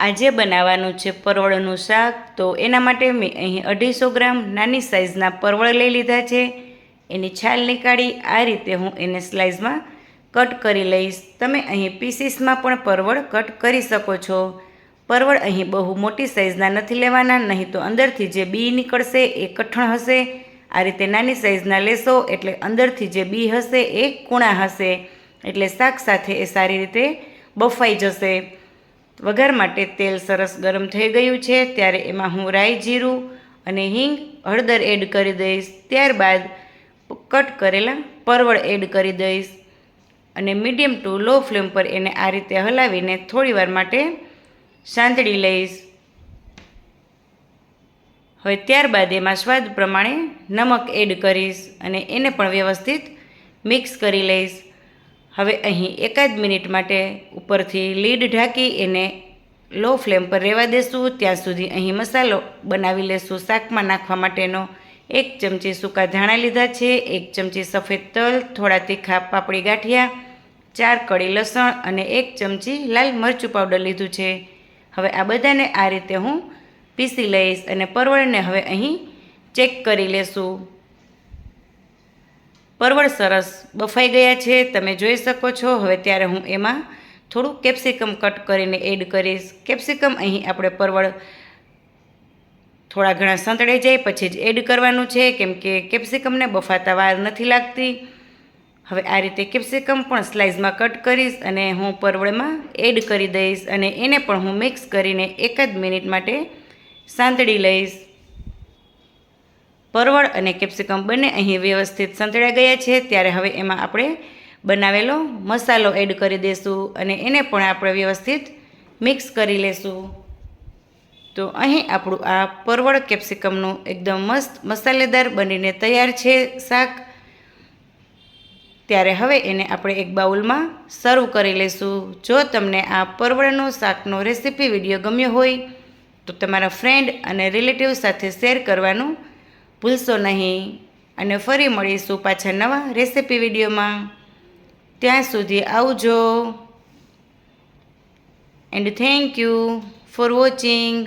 આજે બનાવવાનું છે પરવળનું શાક. તો એના માટે મેં અહીં અઢીસો ગ્રામ નાની સાઇઝના પરવળ લઈ લીધા છે. એની છાલ નીકાળી આ રીતે હું એને સ્લાઇસમાં કટ કરી લઈશ. તમે અહીં પીસીસમાં પણ પરવળ કટ કરી શકો છો. પરવળ અહીં બહુ મોટી સાઇઝના નથી લેવાના, નહીં તો અંદરથી જે બી નીકળશે એ કઠણ હશે. આ રીતે નાની સાઇઝના લેશો એટલે અંદરથી જે બી હશે એ કૂણા હશે. એટલે શાક સાથે એ સારી રીતે બફાઈ જશે. વઘાર માટે તેલ સરસ ગરમ થઈ ગયું છે, ત્યારે એમાં હું રાઈ જીરું અને હિંગ હળદર એડ કરી દઈશ. ત્યારબાદ કટ કરેલા પરવળ એડ કરી દઈશ અને મીડિયમ ટુ લો ફ્લેમ પર એને આ રીતે હલાવીને થોડીવાર માટે સાંતળી લઈશ. હવે ત્યારબાદ એમાં સ્વાદ પ્રમાણે નમક એડ કરીશ અને એને પણ વ્યવસ્થિત મિક્સ કરી લઈશ. હવે અહીં એકાદ મિનિટ માટે ઉપરથી લીડ ઢાંકી એને લો ફ્લેમ પર રહેવા દેશું. ત્યાં સુધી અહીં મસાલો બનાવી લેશું. શાકમાં નાખવા માટેનો એક ચમચી સૂકા ધાણા લીધા છે, એક ચમચી સફેદ તલ, થોડા તીખા પાપડી ગાંઠિયા, ચાર કળી લસણ અને એક ચમચી લાલ મરચું પાવડર લીધું છે. હવે આ બધાને આ રીતે હું પીસી લઈશ અને પરવળને હવે અહીં ચેક કરી લેશું. પરવળ સરસ બફાઈ ગયા છે, તમે જોઈ શકો છો. હવે ત્યારે હું એમાં થોડું કેપ્સિકમ કટ કરીને એડ કરીશ. કેપ્સિકમ અહીં આપણે પરવળ થોડા ઘણા સંતળાઈ જાય, પછી જ એડ કરવાનું છે, કેમ કે કેપ્સિકમને બફાતા વાર નથી લાગતી. હવે આ રીતે કેપ્સિકમ પણ સ્લાઇસમાં કટ કરીશ અને હું પરવળમાં એડ કરી દઈશ અને એને પણ હું મિક્સ કરીને એક જ મિનિટ માટે સાંતળી લઈશ. પરવળ અને કેપ્સિકમ બંને અહીં વ્યવસ્થિત સંતળાઈ ગયા છે. ત્યારે હવે એમાં આપણે બનાવેલો મસાલો એડ કરી દઈશું અને એને પણ આપણે વ્યવસ્થિત મિક્સ કરી લેશું. તો અહીં આપણું આ પરવળ કેપ્સિકમનું એકદમ મસ્ત મસાલેદાર બનીને તૈયાર છે શાક. ત્યારે હવે એને આપણે એક બાઉલમાં સર્વ કરી લઈશું જો તમને આ પરવળનો શાકનો રેસીપી વીડિયો ગમ્યો હોય, તો તમારા ફ્રેન્ડ અને રિલેટિવ સાથે શેર કરવાનું ભૂલશો નહીં અને ફરી મળીશું પાછા નવા રેસીપી વિડીયોમાં. ત્યાં સુધી આવજો. And thank you for watching